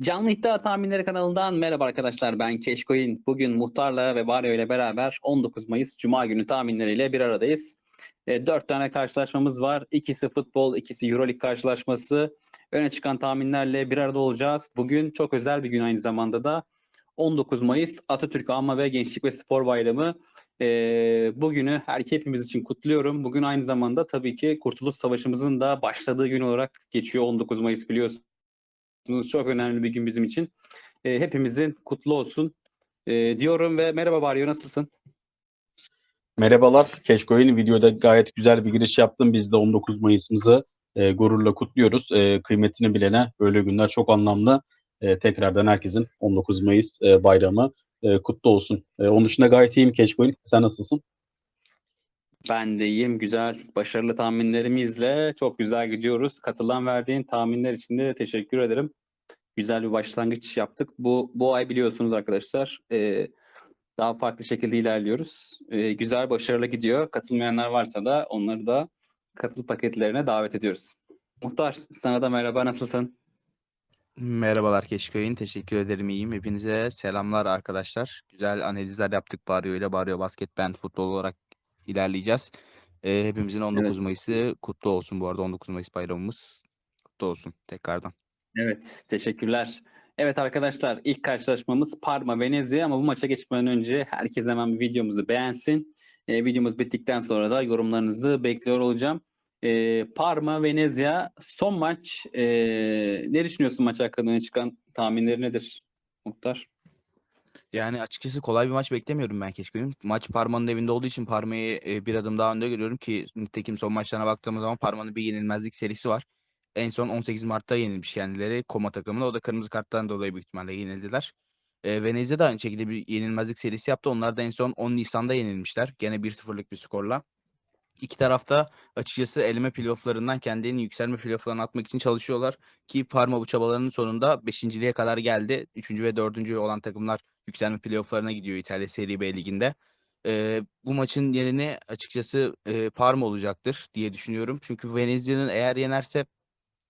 Canlı İddia Tahminleri kanalından merhaba arkadaşlar ben Keşkoyun. Bugün Muhtar'la ve Baryo ile beraber 19 Mayıs Cuma günü tahminleriyle bir aradayız. E, 4 tane karşılaşmamız var. İkisi futbol, ikisi Euroleague karşılaşması. Öne çıkan tahminlerle bir arada olacağız. Bugün çok özel bir gün aynı zamanda da. 19 Mayıs Atatürk Anma ve Gençlik ve Spor Bayramı. E, bugünü her hepimiz için kutluyorum. Bugün aynı zamanda tabii ki Kurtuluş Savaşımızın da başladığı gün olarak geçiyor 19 Mayıs biliyorsunuz yaptığınız çok önemli bir gün bizim için. E, hepimizin kutlu olsun e, diyorum ve merhaba Baryo nasılsın? Merhabalar. Keşkoy'un videoda gayet güzel bir giriş yaptım. Biz de 19 Mayıs'ımızı e, gururla kutluyoruz. E, kıymetini bilene böyle günler çok anlamlı. E, tekrardan herkesin 19 Mayıs e, bayramı e, kutlu olsun. E, onun dışında gayet iyiyim Keşkoy'un. Sen nasılsın? Ben de iyiyim. Güzel, başarılı tahminlerimizle çok güzel gidiyoruz. Katılan verdiğin tahminler için de teşekkür ederim. Güzel bir başlangıç yaptık. Bu bu ay biliyorsunuz arkadaşlar e, daha farklı şekilde ilerliyoruz. E, güzel, başarılı gidiyor. Katılmayanlar varsa da onları da katıl paketlerine davet ediyoruz. Muhtar sana da merhaba nasılsın? Merhabalar Keşköy'ün. Teşekkür ederim iyiyim. Hepinize selamlar arkadaşlar. Güzel analizler yaptık Barrio ile. Barrio Basket Ben futbol olarak ilerleyeceğiz. Ee, hepimizin 19 Mayıs'ı kutlu olsun bu arada. 19 Mayıs bayramımız kutlu olsun tekrardan. Evet, teşekkürler. Evet arkadaşlar, ilk karşılaşmamız Parma Venezia ama bu maça geçmeden önce herkes hemen bir videomuzu beğensin. Ee, videomuz bittikten sonra da yorumlarınızı bekliyor olacağım. Ee, Parma Venezia son maç. Ee, ne düşünüyorsun maç hakkında öne çıkan tahminleri nedir Muhtar? Yani açıkçası kolay bir maç beklemiyorum ben Keşköy'ün. Maç Parma'nın evinde olduğu için Parma'yı e, bir adım daha önde görüyorum ki nitekim son maçlarına baktığımız zaman Parma'nın bir yenilmezlik serisi var. En son 18 Mart'ta yenilmiş kendileri Koma takımına. O da kırmızı karttan dolayı büyük ihtimalle yenildiler. E, Venezia da aynı şekilde bir yenilmezlik serisi yaptı. Onlar da en son 10 Nisan'da yenilmişler. Gene 1-0'lık bir skorla. İki tarafta açıkçası eleme playofflarından kendini yükselme playofflarına atmak için çalışıyorlar. Ki Parma bu çabalarının sonunda 5.liğe kadar geldi. 3. ve 4. olan takımlar yükselme playofflarına gidiyor İtalya Serie B liginde. Ee, bu maçın yerini açıkçası e, Parma olacaktır diye düşünüyorum. Çünkü Venezia'nın eğer yenerse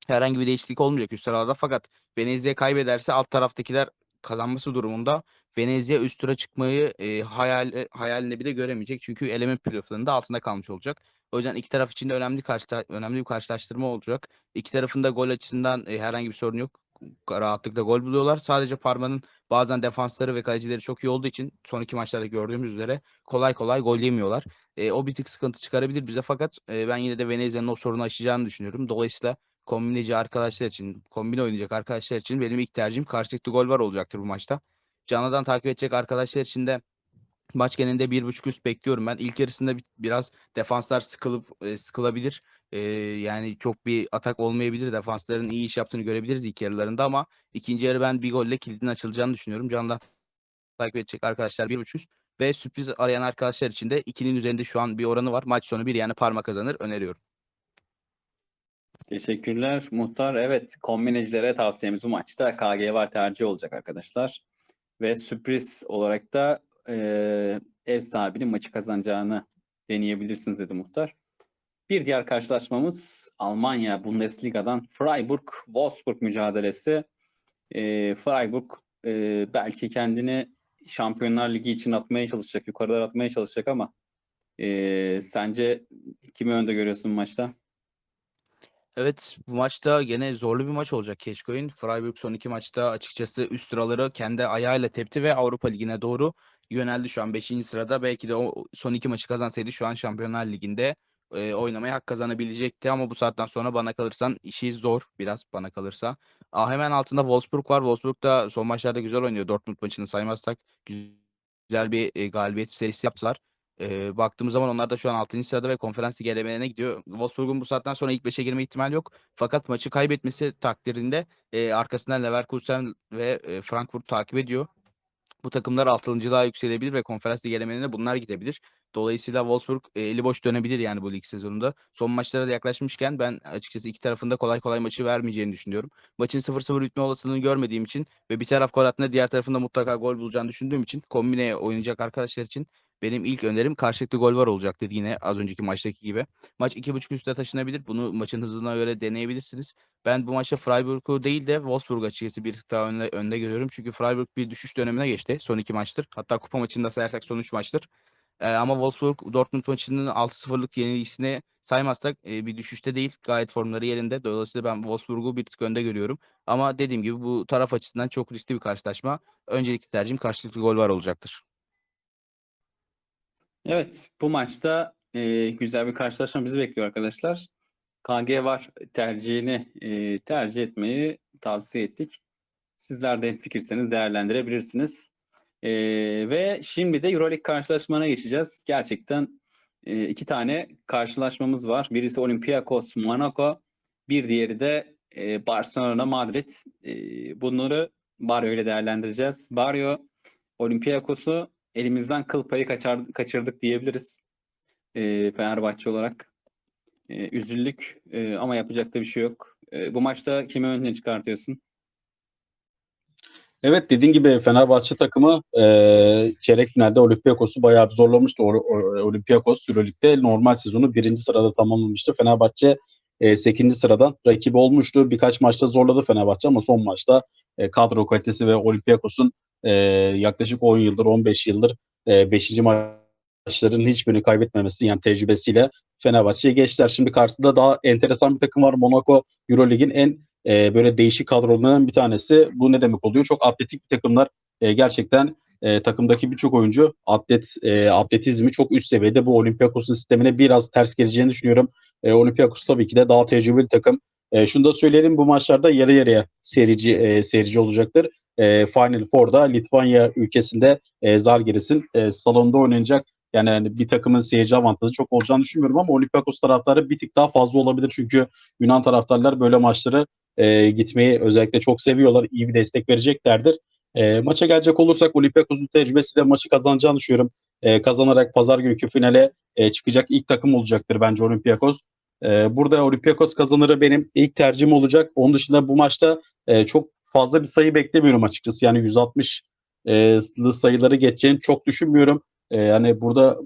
herhangi bir değişiklik olmayacak üst sıralarda. Fakat Venezia kaybederse alt taraftakiler kazanması durumunda Venezia üst tura çıkmayı e, hayal e, hayalinde bile göremeyecek. Çünkü eleme playofflarında altında kalmış olacak. O yüzden iki taraf için de önemli karşı önemli bir karşılaştırma olacak. İki tarafın da gol açısından e, herhangi bir sorun yok. Rahatlıkla gol buluyorlar. Sadece Parma'nın bazen defansları ve kalecileri çok iyi olduğu için son iki maçlarda gördüğümüz üzere kolay kolay gol yemiyorlar. E, o bir tık sıkıntı çıkarabilir bize fakat e, ben yine de Venezia'nın o sorunu aşacağını düşünüyorum. Dolayısıyla kombineci arkadaşlar için, kombine oynayacak arkadaşlar için benim ilk tercihim karşılıklı gol var olacaktır bu maçta. Canlı'dan takip edecek arkadaşlar için de maç genelinde 1.5 üst bekliyorum ben. İlk yarısında biraz defanslar sıkılıp e, sıkılabilir. E, yani çok bir atak olmayabilir. Defansların iyi iş yaptığını görebiliriz ilk yarılarında ama ikinci yarı ben bir golle kilidin açılacağını düşünüyorum. Canlı'dan takip edecek arkadaşlar 1.5 üst ve sürpriz arayan arkadaşlar için de 2'nin üzerinde şu an bir oranı var. Maç sonu bir yani parmak kazanır öneriyorum. Teşekkürler Muhtar. Evet, kombinecilere tavsiyemiz bu maçta KG var tercih olacak arkadaşlar. Ve sürpriz olarak da e, ev sahibinin maçı kazanacağını deneyebilirsiniz dedi Muhtar. Bir diğer karşılaşmamız Almanya Bundesliga'dan Freiburg-Wolfsburg mücadelesi. E, Freiburg e, belki kendini Şampiyonlar Ligi için atmaya çalışacak, yukarıdan atmaya çalışacak ama e, sence kimi önde görüyorsun maçta? Evet bu maçta gene zorlu bir maç olacak Keşkoy'un. Freiburg son iki maçta açıkçası üst sıraları kendi ayağıyla tepti ve Avrupa Ligi'ne doğru yöneldi şu an 5. sırada. Belki de o son iki maçı kazansaydı şu an Şampiyonlar Ligi'nde e, oynamaya hak kazanabilecekti ama bu saatten sonra bana kalırsan işi zor biraz bana kalırsa. Aa, hemen altında Wolfsburg var. Wolfsburg da son maçlarda güzel oynuyor. Dortmund maçını saymazsak güzel bir e, galibiyet serisi yaptılar. E, baktığımız zaman onlar da şu an 6. sırada ve konferans ligi elemelerine gidiyor. Wolfsburg'un bu saatten sonra ilk 5'e girme ihtimali yok. Fakat maçı kaybetmesi takdirinde e, arkasından Leverkusen ve e, Frankfurt takip ediyor. Bu takımlar 6.lığa yükselebilir ve konferans ligi elemelerine bunlar gidebilir. Dolayısıyla Wolfsburg e, eli boş dönebilir yani bu lig sezonunda. Son maçlara da yaklaşmışken ben açıkçası iki tarafında kolay kolay maçı vermeyeceğini düşünüyorum. Maçın 0-0 bitme olasılığını görmediğim için ve bir taraf gol attığında diğer tarafında mutlaka gol bulacağını düşündüğüm için kombine oynayacak arkadaşlar için benim ilk önerim karşılıklı gol var olacaktır yine az önceki maçtaki gibi. Maç 2.5 üstte taşınabilir. Bunu maçın hızına göre deneyebilirsiniz. Ben bu maçta Freiburg'u değil de Wolfsburg açıkçası bir tık daha önde, önde görüyorum. Çünkü Freiburg bir düşüş dönemine geçti son iki maçtır. Hatta kupa maçında sayarsak son üç maçtır. Ee, ama Wolfsburg Dortmund maçının 6-0'lık yenilgisini saymazsak e, bir düşüşte değil. Gayet formları yerinde. Dolayısıyla ben Wolfsburg'u bir tık önde görüyorum. Ama dediğim gibi bu taraf açısından çok riskli bir karşılaşma. Öncelikli tercihim karşılıklı gol var olacaktır. Evet, bu maçta e, güzel bir karşılaşma bizi bekliyor arkadaşlar. KG var tercihini e, tercih etmeyi tavsiye ettik. Sizler de fikirseniz değerlendirebilirsiniz. E, ve şimdi de Euroleague karşılaşmana geçeceğiz. Gerçekten e, iki tane karşılaşmamız var. Birisi Olympiakos Monaco, bir diğeri de e, Barcelona Madrid. E, bunları Barrio ile değerlendireceğiz. Barrio Olympiakos'u elimizden kıl payı kaçar, kaçırdık diyebiliriz. E, Fenerbahçe olarak. E, üzüldük e, ama yapacak da bir şey yok. E, bu maçta kimi önüne çıkartıyorsun? Evet dediğin gibi Fenerbahçe takımı e, çeyrek finalde Olympiakos'u bayağı bir zorlamıştı. O, o- Olympiakos Euroleague'de normal sezonu birinci sırada tamamlamıştı. Fenerbahçe e, 8. sıradan rakibi olmuştu. Birkaç maçta zorladı Fenerbahçe ama son maçta e, kadro kalitesi ve Olympiakos'un e, yaklaşık 10 yıldır 15 yıldır 5. maçların hiçbirini kaybetmemesi yani tecrübesiyle Fenerbahçe'ye geçtiler. Şimdi karşısında daha enteresan bir takım var. Monaco Euroleague'in en e, böyle değişik kadrolarından bir tanesi. Bu ne demek oluyor? Çok atletik bir takımlar. E, gerçekten e, takımdaki birçok oyuncu atlet e, atletizmi çok üst seviyede. Bu Olympiakos sistemine biraz ters geleceğini düşünüyorum. E, Olympiakos tabii ki de daha tecrübeli takım. E, şunu da söyleyelim bu maçlarda yarı yarıya seyirci e, seyirci olacaktır. E, Final Four'da Litvanya ülkesinde e, Zalgiris'in e, salonda oynanacak. Yani hani bir takımın seyirci avantajı çok olacağını düşünmüyorum ama Olympiakos taraftarı bir tık daha fazla olabilir. Çünkü Yunan taraftarlar böyle maçları e, gitmeyi özellikle çok seviyorlar. İyi bir destek vereceklerdir. E, maça gelecek olursak Olympiakos'un tecrübesiyle maçı kazanacağını düşünüyorum. E, kazanarak pazar günkü finale e, çıkacak ilk takım olacaktır bence Olympiakos. E, burada Olympiakos kazanırı benim ilk tercihim olacak. Onun dışında bu maçta e, çok fazla bir sayı beklemiyorum açıkçası. Yani 160'lı sayıları geçeceğini çok düşünmüyorum. E, yani burada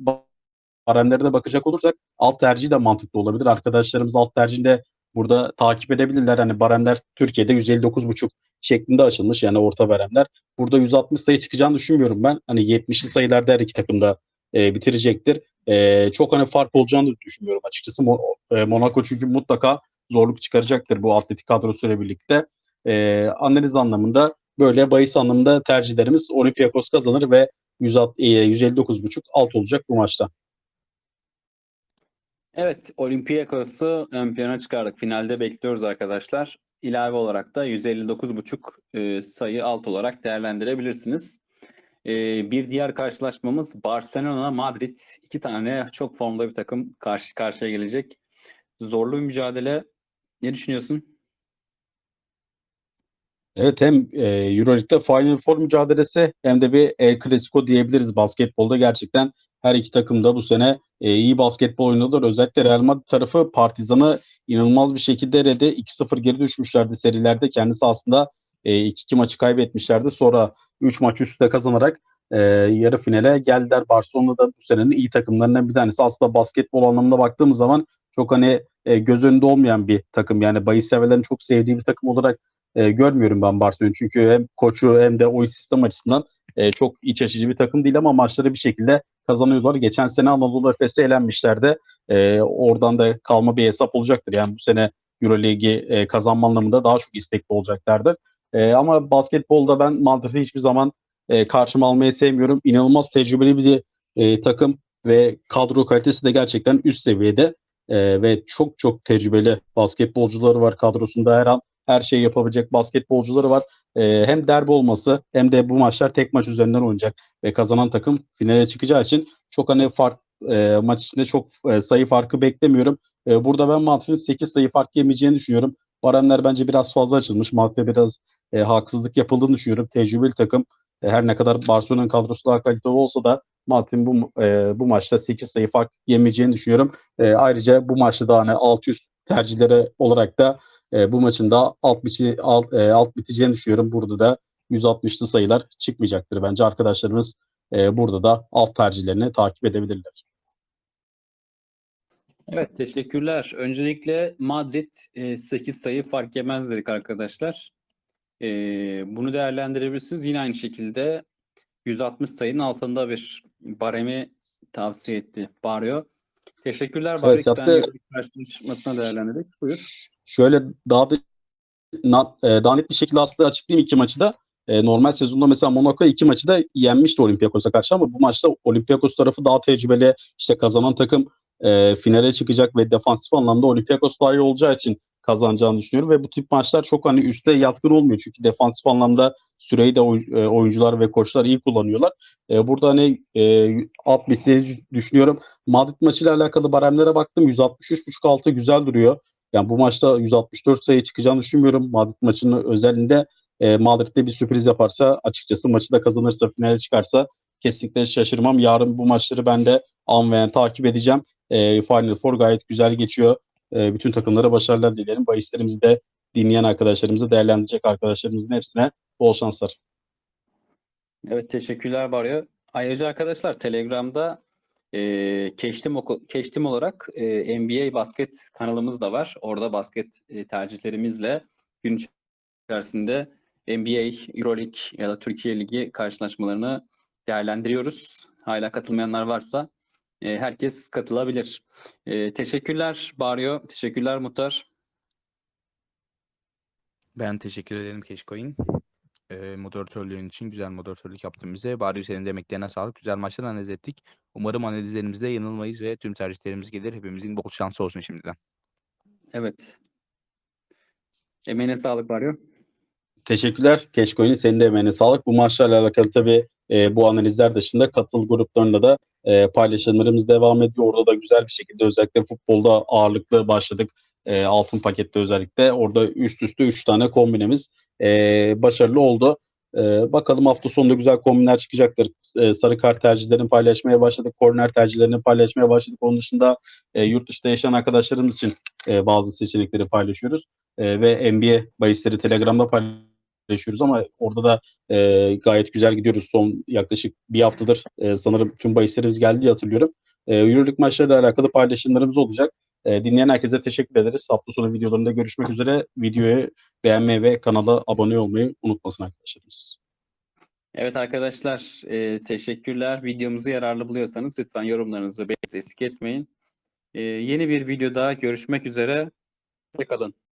baremlere de bakacak olursak alt tercih de mantıklı olabilir. Arkadaşlarımız alt tercihinde burada takip edebilirler. Hani baremler Türkiye'de 159,5 şeklinde açılmış yani orta baremler. Burada 160 sayı çıkacağını düşünmüyorum ben. Hani 70'li sayılarda her iki takım da e, bitirecektir. E, çok hani fark olacağını düşünmüyorum açıkçası. Mo- e, Monaco çünkü mutlaka zorluk çıkaracaktır bu atletik kadrosuyla birlikte. E, analiz anlamında böyle bahis anlamında tercihlerimiz Olympiakos kazanır ve 160, e, 159,5 alt olacak bu maçta. Evet, Olympiakos'u ön plana çıkardık. Finalde bekliyoruz arkadaşlar. İlave olarak da 159,5 e, sayı alt olarak değerlendirebilirsiniz. E, bir diğer karşılaşmamız Barcelona Madrid. İki tane çok formda bir takım karşı karşıya gelecek. Zorlu bir mücadele. Ne düşünüyorsun? Evet hem e, Euroleague'de Final Four mücadelesi hem de bir El Clasico diyebiliriz basketbolda. Gerçekten her iki takım da bu sene e, iyi basketbol oynadılar. Özellikle Real Madrid tarafı Partizan'ı inanılmaz bir şekilde eledi. 2-0 geri düşmüşlerdi serilerde. Kendisi aslında e, 2-2 maçı kaybetmişlerdi. Sonra 3 maç üstte kazanarak e, yarı finale geldiler. Barcelona da bu senenin iyi takımlarından bir tanesi. Aslında basketbol anlamında baktığımız zaman çok hani e, göz önünde olmayan bir takım. Yani bahis severlerin çok sevdiği bir takım olarak e, görmüyorum ben Barcelona'yı. Çünkü hem koçu hem de oyun sistem açısından e, çok iç açıcı bir takım değil ama maçları bir şekilde kazanıyorlar. Geçen sene Anadolu Efes'e elenmişlerdi. E, oradan da kalma bir hesap olacaktır. Yani bu sene Euroleague'i e, kazanma anlamında daha çok istekli olacaklardır. E, ama basketbolda ben Madrid'i hiçbir zaman e, karşıma almayı sevmiyorum. İnanılmaz tecrübeli bir e, takım ve kadro kalitesi de gerçekten üst seviyede. E, ve çok çok tecrübeli basketbolcuları var kadrosunda her an her şeyi yapabilecek basketbolcuları var. E, hem derbi olması hem de bu maçlar tek maç üzerinden oynayacak ve kazanan takım finale çıkacağı için çok hani fark e, maç içinde çok e, sayı farkı beklemiyorum. E, burada ben Madrid'in 8 sayı fark yemeyeceğini düşünüyorum. Baremler bence biraz fazla açılmış. Madrid'e biraz e, haksızlık yapıldığını düşünüyorum. Tecrübeli takım. E, her ne kadar Barcelona'nın kadrosu daha kaliteli olsa da Madrid'in bu e, bu maçta 8 sayı fark yemeyeceğini düşünüyorum. E, ayrıca bu maçta da hani 600 tercihleri olarak da e, bu maçın da alt, biçi, alt, e, alt biteceğini düşünüyorum. Burada da 160'lı sayılar çıkmayacaktır. Bence arkadaşlarımız e, burada da alt tercihlerini takip edebilirler. Evet teşekkürler. Öncelikle Madrid e, 8 sayı fark yemez dedik arkadaşlar. E, bunu değerlendirebilirsiniz. Yine aynı şekilde 160 sayının altında bir baremi tavsiye etti Barrio. Teşekkürler Barrio. Evet, yaptı. Karşılaşmasına değerlendirdik. Buyur. Şöyle daha da na- e, daha net bir şekilde aslında açıklayayım iki maçı da. E, normal sezonda mesela Monaco iki maçı da yenmişti Olympiakos'a karşı ama bu maçta Olympiakos tarafı daha tecrübeli. İşte kazanan takım e, finale çıkacak ve defansif anlamda Olympiakos daha iyi olacağı için kazanacağını düşünüyorum ve bu tip maçlar çok hani üste yatkın olmuyor çünkü defansif anlamda süreyi de e, oyuncular ve koçlar iyi kullanıyorlar. E, burada hani e, alt biteceğini düşünüyorum. Madrid maçıyla alakalı baremlere baktım. 163.5 altı güzel duruyor. Yani bu maçta 164 sayı çıkacağını düşünmüyorum. Madrid maçının özelinde e, Madrid'de bir sürpriz yaparsa açıkçası maçı da kazanırsa finale çıkarsa kesinlikle şaşırmam. Yarın bu maçları ben de anlayan takip edeceğim. E, Final Four gayet güzel geçiyor. E, bütün takımlara başarılar dilerim. Bahislerimizi de dinleyen arkadaşlarımızı, değerlendirecek arkadaşlarımızın hepsine bol şanslar. Evet teşekkürler Baryo. Ayrıca arkadaşlar Telegram'da e, Keştim, Keştim olarak e, NBA basket kanalımız da var. Orada basket e, tercihlerimizle gün içerisinde NBA, Euroleague ya da Türkiye Ligi karşılaşmalarını değerlendiriyoruz. Hala katılmayanlar varsa e, herkes katılabilir. E, teşekkürler Baryo. Teşekkürler Muhtar. Ben teşekkür ederim Keşkoy'un. Ee, moderatörlüğün için güzel moderatörlük yaptın bize. Bari senin de emeklerine sağlık. Güzel maçlar analiz ettik. Umarım analizlerimizde yanılmayız ve tüm tercihlerimiz gelir. Hepimizin bol şansı olsun şimdiden. Evet. Emeğine sağlık Baryo. Teşekkürler. Keşkoy'un senin de emeğine sağlık. Bu maçlarla alakalı tabii e, bu analizler dışında katıl gruplarında da e, paylaşımlarımız devam ediyor. Orada da güzel bir şekilde özellikle futbolda ağırlıklı başladık. E, altın pakette özellikle. Orada üst üste 3 tane kombinemiz e, başarılı oldu. E, bakalım hafta sonunda güzel kombinler çıkacaktır. E, sarı kart tercihlerini paylaşmaya başladık. Korner tercihlerini paylaşmaya başladık. Onun dışında e, yurt dışında yaşayan arkadaşlarımız için e, bazı seçenekleri paylaşıyoruz. E, ve NBA bahisleri Telegram'da paylaşıyoruz ama orada da e, gayet güzel gidiyoruz. Son yaklaşık bir haftadır e, sanırım tüm bahislerimiz geldi diye hatırlıyorum. E, Euroleague maçlarıyla alakalı paylaşımlarımız olacak. E, dinleyen herkese teşekkür ederiz. Hafta sonu videolarında görüşmek üzere. Videoyu beğenmeyi ve kanala abone olmayı unutmasın arkadaşlarımız. Evet arkadaşlar e, teşekkürler. Videomuzu yararlı buluyorsanız lütfen yorumlarınızı ve beğeninizi etmeyin. E, yeni bir videoda görüşmek üzere. Hoşçakalın.